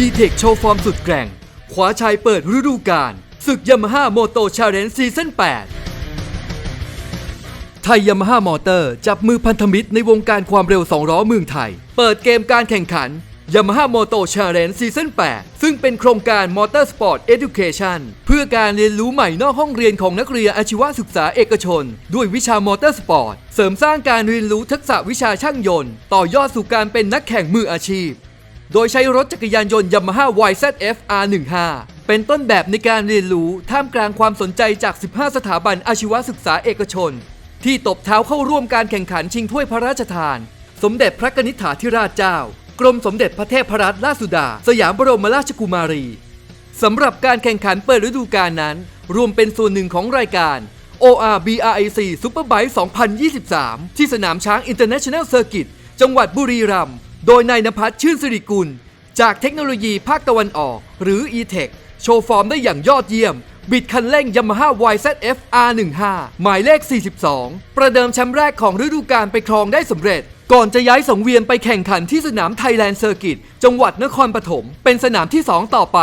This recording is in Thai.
E-Tech โชว์ฟอร์มสุดแกร่งขวาชัยเปิดฤดูกาลศึกยามาฮ่าโมโตชาเลนจ์ซีซั่น8ไทยยามาฮ่ามอเตอร์ จับมือพันธมิตรในวงการความเร็ว2ล้อเมืองไทย เปิดเกมการแข่งขันยามาฮ่าโมโตชาเลนจ์ซีซั่น8ซึ่งเป็นโครงการมอเตอร์สปอร์ตเอ u c a t i o n เพื่อการเรียนรู้ใหม่นอกห้องเรียนของนักเรียนอาชีวศึกษาเอกชน ด้วยวิชามอเตอร์สปอร์ตเสริมสร้างการเรียนรู้ทักษะวิชาช่างยนต์ ต่อยอดสู่การเป็นนักแข่งมืออาชีพ โดยใช้รถจักรยานยนต์ Yamaha YZF R15 เป็นต้นแบบในการเรียนรู้ท่ามกลางความสนใจจาก 15 สถาบันอาชีวศึกษาเอกชน ที่ตบเท้าเข้าร่วมการแข่งขันชิงถ้วยพระราชทาน สมเด็จพระกนิษฐาธิราชเจ้า กรมสมเด็จพระเทพรัตนราชสุดา สยามบรมราชกุมารีสำหรับการแข่งขันเปิดฤดูกาลนั้น รวมเป็นส่วนหนึ่งของรายการ OR BRIC Superbike 2023 ที่สนามช้าง International Circuit จังหวัดบุรีรัมย์ โดยนายนภัสชื่นสิริกุล จากเทคโนโลยีภาคตะวันออก หรือ e-tech โชว์ฟอร์มได้อย่างยอดเยี่ยม บิดคันเร่ง Yamaha YZF R15 หมายเลข 42 ประเดิมแชมป์แรกของฤดูกาลไปครองได้สำเร็จ ก่อนจะย้ายสังเวียนไปแข่งขันที่สนามไทยแลนด์เซอร์กิตจังหวัดนครปฐมเป็นสนามที่ 2 ต่อไป